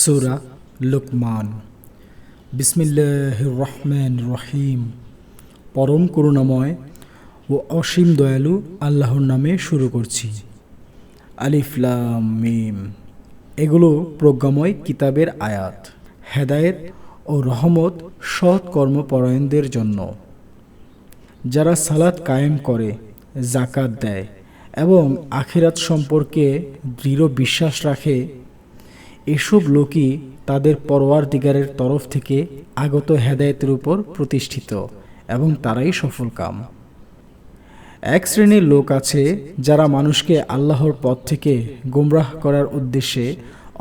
সুরা লুকমান। বিসমিল্লাহ রহমান রহিম। পরম করুণাময় ও অসীম দয়ালু আল্লাহর নামে শুরু করছি। আলিফলাম এগুলো প্রজ্ঞাময় কিতাবের আয়াত, হেদায়েত ও রহমত সৎ কর্মপরায়ণদের জন্য। যারা সালাত কায়েম করে জাকাত দেয় এবং আখিরাত সম্পর্কে দৃঢ় বিশ্বাস রাখে এসব লোকই তাদের পরোয়ার দিগারের তরফ থেকে আগত হেদায়েতের উপর প্রতিষ্ঠিত এবং তারাই সফল কাম। এক শ্রেণির লোক আছে যারা মানুষকে আল্লাহর পথ থেকে গুমরাহ করার উদ্দেশ্যে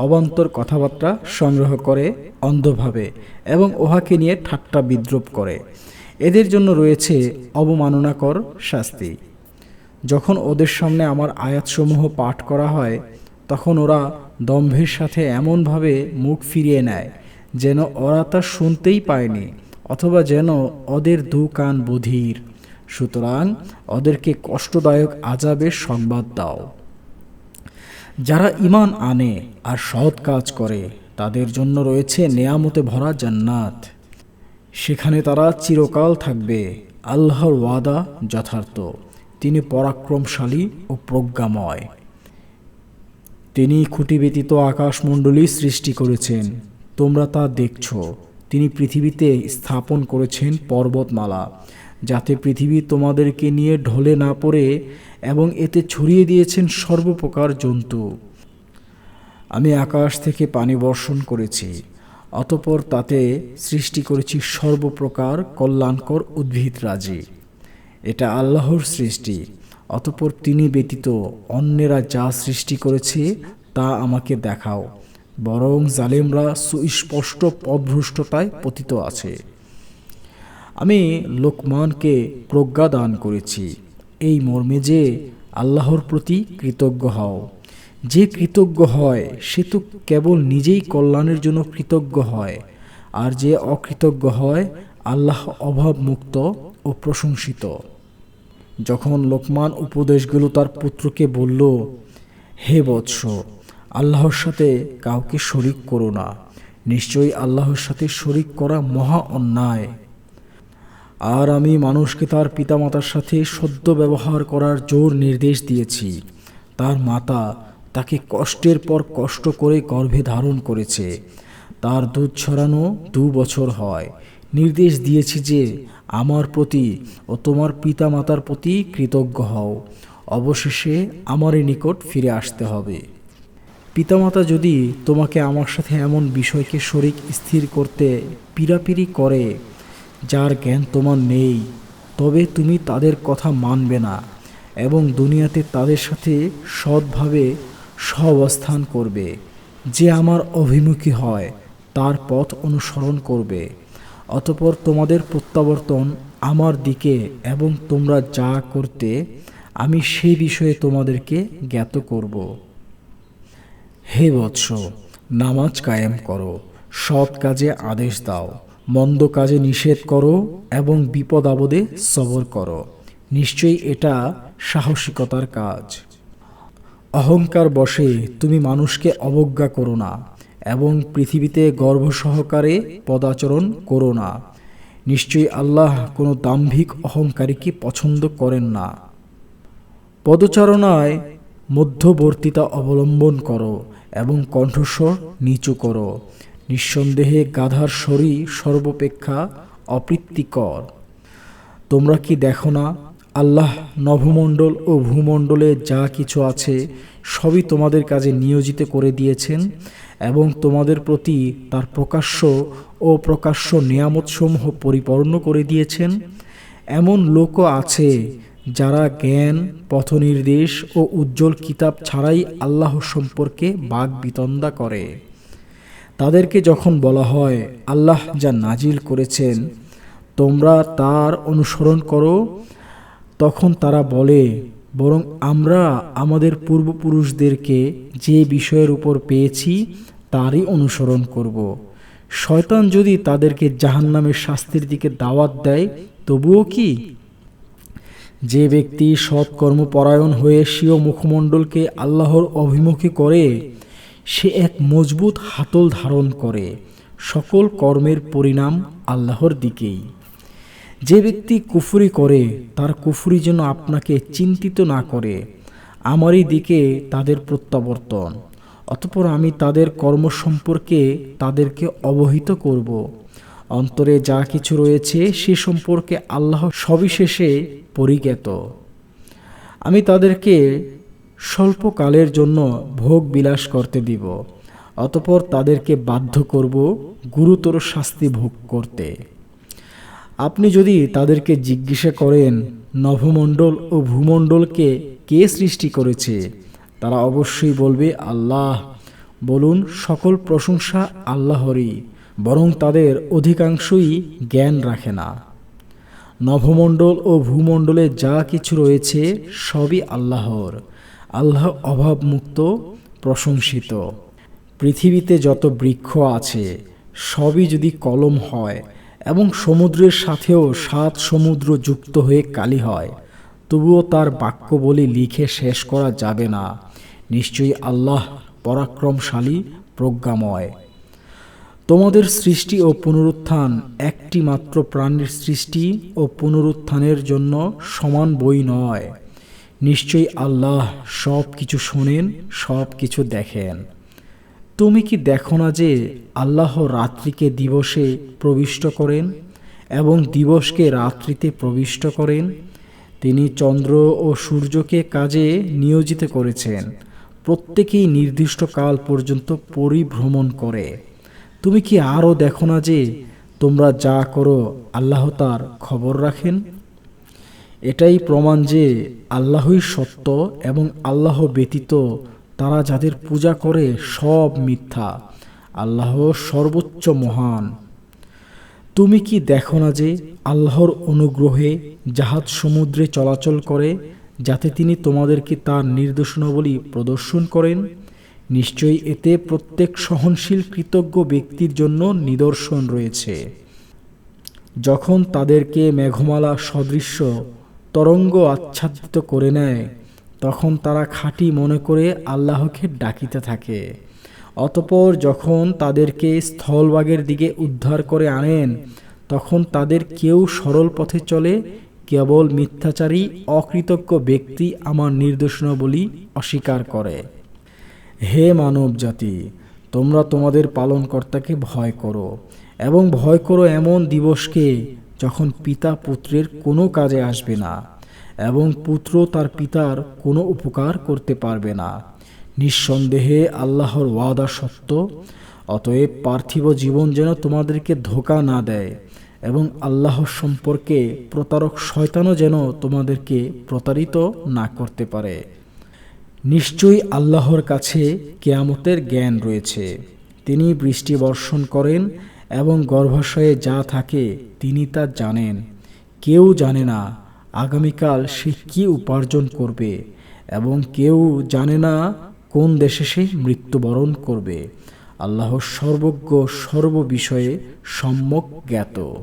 অবান্তর কথাবার্তা সংগ্রহ করে, অন্ধভাবে এবং ওহাকে নিয়ে ঠাট্টা বিদ্রুপ করে। এদের জন্য রয়েছে অবমাননাকর শাস্তি। যখন ওদের সামনে আমার আয়াতসমূহ পাঠ করা হয়, তখন ওরা দম্ভের সাথে এমনভাবে মুখ ফিরিয়ে নেয় যেন ওরা তা শুনতেই পায়নি অথবা যেন ওদের দু কান বধির। সুতরাং ওদেরকে কষ্টদায়ক আজাবের সংবাদ দাও। যারা ইমান আনে আর সৎ কাজ করে, তাদের জন্য রয়েছে নেয়ামতে ভরা জান্নাত। সেখানে তারা চিরকাল থাকবে, আল্লাহর ওয়াদা যথার্থ। তিনি পরাক্রমশালী ও প্রজ্ঞাময়। তিনি খুঁটি ব্যতীত আকাশমণ্ডলী সৃষ্টি করেছেন। তোমরা তা দেখছ। তিনি পৃথিবীতে স্থাপন করেছেন পর্বতমালা, যাতে পৃথিবী তোমাদেরকে নিয়ে ঢলে না পড়ে এবং এতে ছড়িয়ে দিয়েছেন সর্বপ্রকার জন্তু। আমি আকাশ থেকে পানি বর্ষণ করেছি, অতপর তাতে সৃষ্টি করেছি সর্বপ্রকার কল্যাণকর উদ্ভিদ রাজি। এটা আল্লাহর সৃষ্টি। অতপর তিনি ব্যতীত অন্যেরা যা সৃষ্টি করেছে তা আমাকে দেখাও। বরং জালেমরা সুস্পষ্ট পদভ্রষ্টতায় পতিত আছে। আমি লোকমানকে প্রজ্ঞা দান করেছি। এই মর্মে যে আল্লাহর প্রতি কৃতজ্ঞ হও। যে কৃতজ্ঞ হয়, সে তো কেবল নিজেই কল্যাণের জন্য কৃতজ্ঞ হয়। আর যে অকৃতজ্ঞ হয়, আল্লাহ অভাবমুক্ত ও প্রশংসিত। যখন লোকমান উপদেশগুলো তার পুত্রকে বলল, হে বৎস, আল্লাহর সাথে কাউকে শরিক করো না। নিশ্চয়ই আল্লাহর সাথে শরিক করা মহা অন্যায়। আর আমি মানুষকে তার পিতামাতার সাথে সদ্য ব্যবহার করার জোর নির্দেশ দিয়েছি। তার মাতা তাকে কষ্টের পর কষ্ট করে গর্ভে ধারণ করেছে। তার দুধ ছড়ানো দু বছর হয়। নির্দেশ দিয়েছি যে আমার প্রতি ও তোমার পিতা মাতার প্রতি কৃতজ্ঞ হও। অবশেষে আমারই নিকট ফিরে আসতে হবে। পিতামাতা যদি তোমাকে আমার সাথে এমন বিষয়কে শরিক স্থির করতে পিরাপিরি করে, যার জ্ঞান তোমার নেই, তবে তুমি তাদের কথা মানবে না এবং দুনিয়াতে তাদের সাথে সৎভাবে সহাবস্থান করবে। যে আমার অভিমুখী হয়, তার পথ অনুসরণ করবে। অতপর তোমাদের প্রত্যাবর্তন আমার দিকে এবং তোমরা যা করতে, আমি সেই বিষয়ে তোমাদেরকে জ্ঞাত করব। হে বৎস, নামাজ কায়েম করো, সৎ কাজে আদেশ দাও, মন্দ কাজে নিষেধ করো এবং বিপদ আপদে সবর করো। নিশ্চয়ই এটা সাহসিকতার কাজ। অহংকার বসে তুমি মানুষকে অবজ্ঞা করো না। এবং পৃথিবীতে গর্ভ সহকারে পদাচরণ করো না। নিশ্চয়ই আল্লাহ কোনো দাম্ভিক অহংকারীকে পছন্দ করেন না। পদচারণায় মধ্যবর্তিতা অবলম্বন করো এবং কণ্ঠস্বর নিচু করো। নিঃসন্দেহে গাধার শরীর সর্বপেক্ষা অপ্রীতিকর। তোমরা কি দেখো না, আল্লাহ নভমণ্ডল ও ভূমণ্ডলে যা কিছু আছে সবই তোমাদের কাজে নিয়োজিত করে দিয়েছেন? এবং তোমাদের প্রতি তার প্রকাশ্য ও প্রকাশ্য নিয়ামতসমূহ পরিপূর্ণ করে দিয়েছেন। এমন লোকও আছে যারা জ্ঞান, পথনির্দেশ ও উজ্জ্বল কিতাব ছাড়াই আল্লাহ সম্পর্কে বাঘ বিতন্দা করে। তাদেরকে যখন বলা হয়, আল্লাহ যা নাজিল করেছেন, তোমরা তার অনুসরণ করো, তখন তারা বলে বরং আমরা আমাদের পূর্বপুরুষদেরকে যে বিষয়ের উপর পেয়েছি, তারই অনুসরণ করব। শয়তান যদি তাদেরকে জাহান্নামের শাস্তির দিকে দাওয়াত দেয়, তবুও কি? যে ব্যক্তি সৎকর্মপরায়ণ হয়ে স্বীয় মুখমণ্ডলকে আল্লাহর অভিমুখী করে, সে এক মজবুত হাতল ধারণ করে। সকল কর্মের পরিণাম আল্লাহর দিকেই। যে ব্যক্তি কুফুরি করে, তার কুফুরি যেন আপনাকে চিন্তিত না করে। আমারই দিকে তাদের প্রত্যাবর্তন, অতপর আমি তাদের কর্ম সম্পর্কে তাদেরকে অবহিত করব। অন্তরে যা কিছু রয়েছে, সে সম্পর্কে আল্লাহ সবিশেষে পরিজ্ঞাত। আমি তাদেরকে স্বল্পকালের জন্য ভোগ বিলাস করতে দিব, অতপর তাদেরকে বাধ্য করব গুরুতর শাস্তি ভোগ করতে। আপনি যদি তাদেরকে জিজ্ঞাসা করেন, নভমণ্ডল ও ভূমণ্ডলকে কে সৃষ্টি করেছে, তারা অবশ্যই বলবে, আল্লাহ। বলুন, সকল প্রশংসা আল্লাহরই, বরং তাদের অধিকাংশই জ্ঞান রাখে না। নভমণ্ডল ও ভূমণ্ডলে যা কিছু রয়েছে, সবই আল্লাহর। আল্লাহ অভাবমুক্ত, প্রশংসিত। পৃথিবীতে যত বৃক্ষ আছে, সবই যদি কলম হয় এবং সমুদ্রের সাথেও সাত সমুদ্র যুক্ত হয়ে কালি হয়। তবুও তার বাক্য বলে লিখে শেষ করা যাবে না। নিশ্চয়ই আল্লাহ পরাক্রমশালী, প্রজ্ঞাময়। তোমাদের সৃষ্টি ও পুনরুত্থান একটি মাত্র প্রাণীর সৃষ্টি ও পুনরুত্থানের জন্য সমান বই নয়। নিশ্চয়ই আল্লাহ সব কিছু শোনেন সব কিছু দেখেন। তুমি কি দেখো না যে আল্লাহ রাত্রিকে দিবসে প্রবিষ্ট করেন এবং দিবসকে রাত্রিতে প্রবিষ্ট করেন? তিনি চন্দ্র ও সূর্যকে কাজে নিয়োজিত করেছেন। প্রত্যেকেই নির্দিষ্ট কাল পর্যন্ত পরিভ্রমণ করে। তুমি কি আরও দেখো না যে তোমরা যা করো, আল্লাহ তার খবর রাখেন? এটাই প্রমাণ যে আল্লাহই সত্য এবং আল্লাহ ব্যতীত তারা যাদের পূজা করে সব মিথ্যা আল্লাহ সর্বোচ্চ মহান। তুমি কি দেখো না যে আল্লাহর অনুগ্রহে জাহাজ সমুদ্রে চলাচল করে, যাতে তিনি তোমাদেরকে তার নির্দেশনাবলী প্রদর্শন করেন? নিশ্চয়ই এতে প্রত্যেক সহনশীল কৃতজ্ঞ ব্যক্তির জন্য নিদর্শন রয়েছে। যখন তাদেরকে মেঘমালা সদৃশ্য তরঙ্গ আচ্ছাদিত করে নেয় তখন তারা খাঁটি মনে করে আল্লাহকে ডাকিতে থাকে। অতপর যখন তাদেরকে স্থলভাগের দিকে উদ্ধার করে আনেন, তখন তাদের কেউ সরল পথে চলে, কেবল মিথ্যাচারী, অকৃতজ্ঞ ব্যক্তি আমার নির্দেশনাবলী অস্বীকার করে। হে মানব জাতি তোমরা তোমাদের পালনকর্তাকে ভয় করো এবং ভয় করো এমন দিবসকে যখন পিতা পুত্রের কোনো কাজে আসবে না। এবং পুত্র তার পিতার কোনো উপকার করতে পারবে না। নিঃসন্দেহে আল্লাহর ওয়াদা সত্য, অতএব পার্থিব জীবন যেন তোমাদেরকে ধোকা না দেয় এবং আল্লাহ সম্পর্কে প্রতারক শয়তানও যেন তোমাদেরকে প্রতারিত না করতে পারে। নিশ্চয়ই আল্লাহর কাছে কেয়ামতের জ্ঞান রয়েছে। তিনি বৃষ্টি বর্ষণ করেন এবং গর্ভাশয়ে যা থাকে তিনি তা জানেন। কেউ জানে না আগামীকাল সে কি উপার্জন করবে এবং কেউ জানে না কোন দেশে সে মৃত্যুবরণ করবে। আল্লাহ সর্বজ্ঞ, সর্ববিষয়ে সম্যক জ্ঞাত।